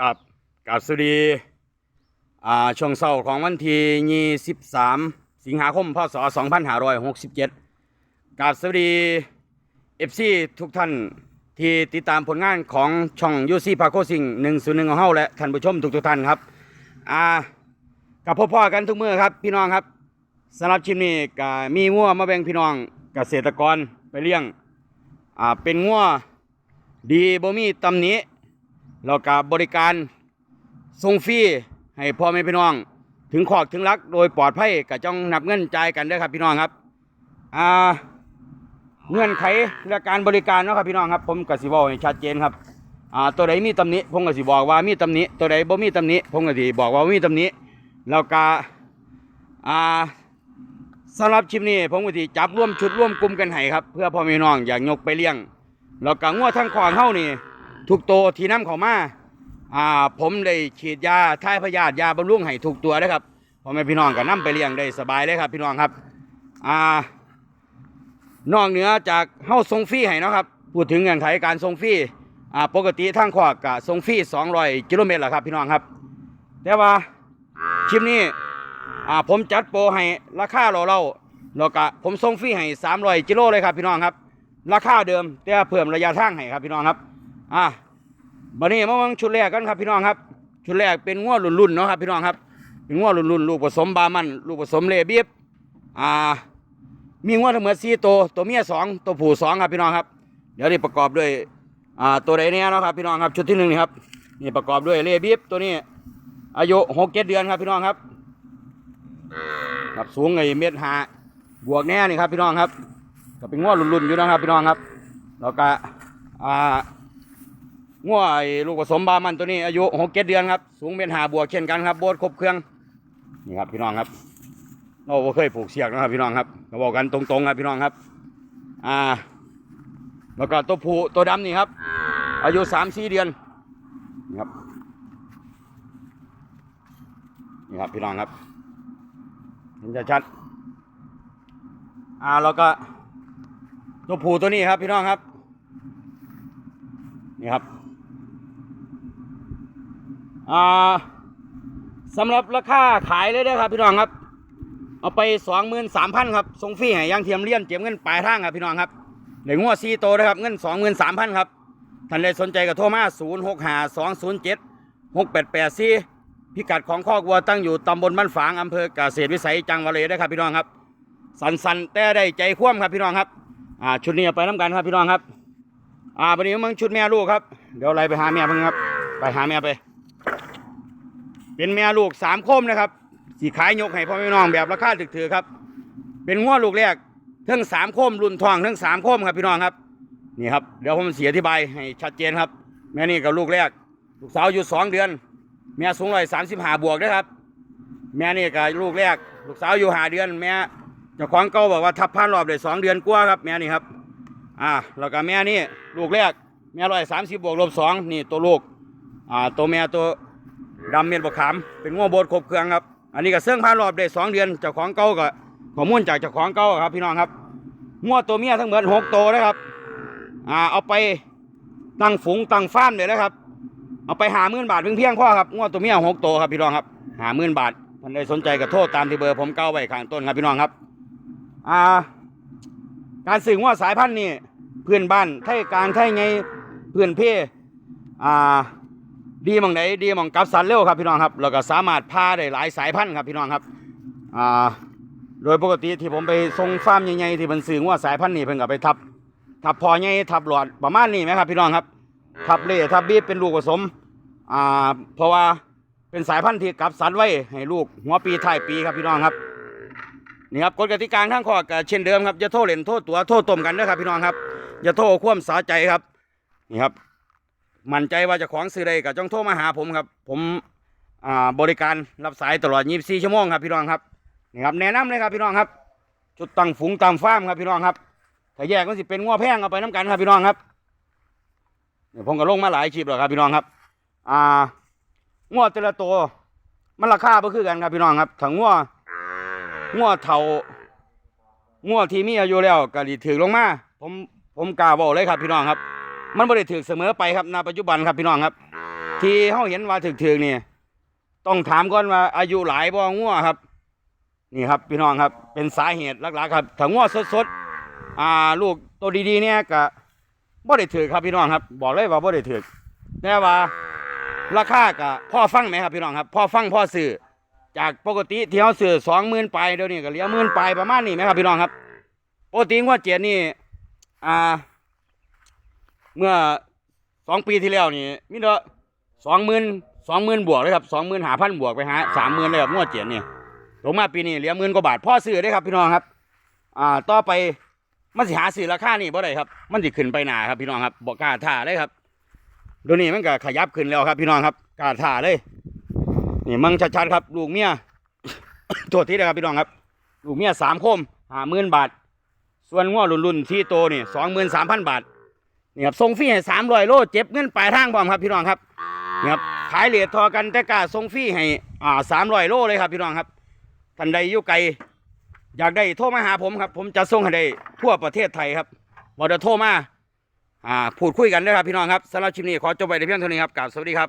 กับกับสวัสดีอ่าช่วงเช้าของวันที่23สิงหาคมพศ2567กับสวัสดีเอฟซีทุกท่านที่ติดตามผลงานของช่องยูซีพาโคสิง101ของเฮาและท่านผู้ชมทุกทุกๆท่านครับอ่ากับพ่อๆกันทุกมือครับพี่น้องครับสำหรับชิมนี้ก็มีงัวมาแบ่งพี่น้องเกษตรกรไปเลี้ยงอ่าเป็นงัวดีบ่มีตำหนิ แล้วก็บริการส่งฟรีให้พ่อแม่พี่น้อง ถึงขอกถึงรักโดยปลอดภัยก็จ้องนับเงินจ่ายกันด้อครับพี่น้องครับอ่าเงื่อนไขและการบริการเนาะครับพี่น้องครับ ผมกสิบอกให้ชัดเจนครับอ่าตัวใดมีตำหนิผมกสิบอกว่ามีตำหนิตัวใดบ่มีตำหนิผมกสิบอกว่ามีตำหนิแล้วก็อ่าสำหรับชิปนี้ผมกสิจับร่วมชุดร่วมกลุ่มกันให้ครับ เพื่อพ่อแม่พี่น้องอยากยกไปเลี้ยงแล้วก็งัวทั้งขวางเฮานี่ ทุกตัวที่น้ำเขามาอ่าผมได้ฉีดยาทายพยาธิยาบำรุงให้ทุกตัวนะครับพ่อแม่พี่น้องก็นํไปเลี้ยงได้สบายเลยครับ พี่น้องครับอ่านอกเหนือจากเฮาส่งฟรีให้นะครับพูดถึงเงื่อนไขการส่งฟรีอ่าปกติทางขวากก็ส่งฟรี200กิโลเมตรแหละครับพี่น้องครับ แต่ว่าคลิปนี้อ่าผมจัดโปรให้ราคาเราเราแล้วก็ผมส่งฟรีให้300กิโลเลยครับพี่น้องครับ ราคาเดิมแต่เพิ่มระยะทางให้ครับพี่น้องครับ อะบันนี้มาเบิ่งชุดแรกกันครับพี่น้องครับ ชุดแรกเป็นง้วรุ่นๆเนาะครับพี่น้องครับ เป็นง้วรุ่นๆลูกผสมบามันลูกผสมเลบีบอ่า มีง้วทั้งหมดสี่ตัวตัวเมียสองตัวผู้สองครับพี่น้องครับ เดี๋ยวนี้ประกอบด้วยอ่าตัวใดเนี่ยเนาะครับพี่น้องครับชุดที่หนึ่งนี่ครับนี่ประกอบด้วยเลบีบตัวนี้ อายุหกเจ็ดเดือนครับพี่น้องครับครับสูงไอ้เมตรห้าบวกแน่นี่ครับพี่น้องครับ ก็เป็นง้วรุ่นๆอยู่นะครับพี่น้องครับแล้วก็อ่า งัวไอ้ลูกผสมบามันตัวนี้อายุหกเจ็ดเดือนครับ สูงเป็นหาบวกเช่นกันครับโบสครบเครื่อง นี่ครับพี่น้องครับ เราเคยผูกเสียกนะครับพี่น้องครับก็บอกกันตรงๆครับพี่น้องครับ อ่า แล้วก็ตัวผู้ตัวดำนี่ครับ อายุสามสี่เดือน นี่ครับ นี่ครับพี่น้องครับเห็นชัดๆอ่าแล้วก็ตัวผู้ตัวนี้ครับพี่น้องครับ นี่ครับ อ่าสำหรับราคาขายเลยนะครับ พี่น้องครับ เอาไปสองหมื่นสามพันครับส่งฟรีให้ยางเทียมเลี้ยนเจียมเงินปลายทางครับพี่น้องครับเหลืองวดซีโตนะครับเงินสองหมื่นสามพันครับท่านใดสนใจก็โทรมาศูนย์หกห้าสองศูนย์เจ็ดหกแปดแปดสี่พิกัดของคอกวัวตั้งอยู่ตำบลบ้านฝางอำเภอกเกษตรวิสัยจังหวัดเลยนะครับพี่น้องครับ สันสันแต่ได้ใจคว่ำครับพี่น้องครับอ่าชุดนี้ไปน้ำกันครับพี่น้องครับ อ่าวันนี้มึงชุดแม่ลูกครับ เดี๋ยวไล่ไปหาแม่เพิ่งครับ ไปหาแม่ไป เป็นแม่ลูกสามโคมนะครับสีขายยกให้พ่อแม่น้องแบบราคาถือๆครับ เป็นง้อลูกแรกทั้งสามโคมรุ่นทองทั้งสามโคมครับพี่น้องครับนี่ครับเดี๋ยวผมเสีอธิบายให้ชัดเจนครับ แม่นี่กับลูกแรก ลูกสาวอยู่สองเดือน แม่สูงร้อยสามสิบห้าบวกนะครับ แม่นี่กับลูกแรก ลูกสาวอยู่ห้าเดือน แม่เจ้าของเก่าบอกว่าทับพันรอบเลยสองเดือนกว่าครับ แม่นี่ครับอ่าแล้วก็แม่นี่ลูกแรก แม่ร้อยสามสิบบวกลบสองนี่ตัวลูกอ่าตัวแม่ตัว ดำเมียนบกขาม เป็นง้อโบดครบเครื่องครับ อันนี้ก็เสื่องผ่ารอบได้สองเดือนเจ้าของเก่าก็ข้อมูลจากเจ้าของเก่าครับพี่น้องครับง้อตัวเมียทั้งหมดหกตัวนะครับ อ่าเอาไปตั้งฝูงตั้งฟ้าร์มเลยนะครับ เอาไปหาหมื่นบาทเพียงเพียงพ่อครับง้อตัวเมียหกตัวครับพี่น้องครับหาหมื่นบาทท่านใดสนใจก็โทษตามที่เบอร์ผมเก้าไว้ข้างต้นครับพี่น้องครับ อ่า การสื่อว่าสายพันธุ์นี่เพื่อนบ้านไทยกลางไทยไงเพื่อนเพ่อ่า ดีมองไหนดีมองกับสันเร็วครับพี่น้องครับแล้วก็สามารถพาได้หลายสายพันธุ์ครับพี่น้องครับอ่าโดยปกติที่ผมไปส่งฟาร์มใหญ่ๆที่มันสื่อว่าสายพันธุ์นี่เพิ่นก็ไปทับทับพอใหญ่ทับหลอดประมาณนี้ไหมครับ พี่น้องครับ ทับเล่ทับบีบเป็นลูกผสมอ่าเพราะว่าเป็นสายพันธุ์ที่กับสันไว้ให้ลูกหัวปีท้ายปีครับพี่น้องครับนี่ครับกฎกติกาข้างข้อก็เช่นเดิมครับอย่าโทษเล่นโทษตัวโทษต้มกันนะครับพี่น้องครับอย่าโทษความสาใจครับนี่ครับ มั่นใจว่าจะของซื้อใดก็จ้องโทรมาหาผมครับ ผมอ่าบริการรับสายตลอด 24 ชั่วโมงครับพี่น้องครับนี่ครับแนะนำเลยครับพี่น้องครับจุดตั้งฝูงตามฟาร์มครับพี่น้องครับถ้าแยกก็สิเป็นง้อแพงเอาไปน้ำกันครับพี่น้องครับนี่ผมก็ลงมาหลายคลิปแล้วครับพี่น้องครับ อ่าง้อแต่ละตัวมันราคาบ่คือกันครับพี่น้องครับถ้าง้องัวเฒ่างัวที่มีอายุแล้วก็ดีถือลงมา ผมผมกล้าบอกเลยครับพี่น้องครับ มันบ่ได้ถือเสมอไปครับณปัจจุบันครับพี่น้องครับ ที่เฮาเห็นว่าถึกๆนี่ยต้องถามก่อนว่าอายุหลายบ่งัวครับ นี่ครับพี่น้องครับ เป็นสาเหตุหลักๆครับถ้างัวสดๆอ่าลูกตัวดีๆเนี่ยก็บ่ได้ถือครับพี่น้องครับ บอกเลยว่าบ่ได้ถือแต่ว่าราคาก็พ่อฟังไหมครับพี่น้องครับพ่อฟังพ่อซื้อจากปกติที่เฮาซื้อ20,000ปลายเดี๋ยวนี้ก็เหลือหมื่นปลายประมาณนี้ไหมครับพี่น้องครับปกติงัวเจ็ดนี่อ่า เมื่อสองปีที่แล้วนี่มีเดอสองหมื่นสองหมื่นบวกเลยครับสองหมื่นหาพันบวกไปหาสามหมื่นเลยครับงวดเจ็ดนี่ลงมาปีนี้เหลือหมื่นกว่าบาทพ่อซื้อได้ครับพี่น้องครับ อ่าต่อไปมันสิหาซื้อราคานี่บ่ได้ครับ มันสิขึ้นไปหนาครับพี่น้องครับบอกกล้าท่าเลยครับดี๋ยวนี้มันก็ขยับขึ้นแล้วครับ พี่น้องครับกล้าท่าเลยนี่มั่งชัดๆครับ ลูกเมียโทษทีนะครับพี่น้องครับ ลูกเมียสามคมหาหมื่นบาท ส่วนง้อรุ่นๆที่โตนี่สองหมื่นสามพันบาท นี่ครับส่งฟรีให้สามร้อยโลเจ็บเงินปลายทางพร้อมครับพี่น้องครับนี่ครับขายเหรียญทอกันแต่กาส่งฟรีให้อ่าสามร้อยโลเลยครับพี่น้องครับท่านใดอยู่ไกลอยากได้โทรมาหาผมครับ ผมจะส่งให้ได้ทั่วประเทศไทยครับบอดโทรมาอ่าพูดคุยกันนะครับพี่น้องครับสำหรับชิมนี้ขอจบไปในเพียงเท่านี้ครับกราบสวัสดีครับ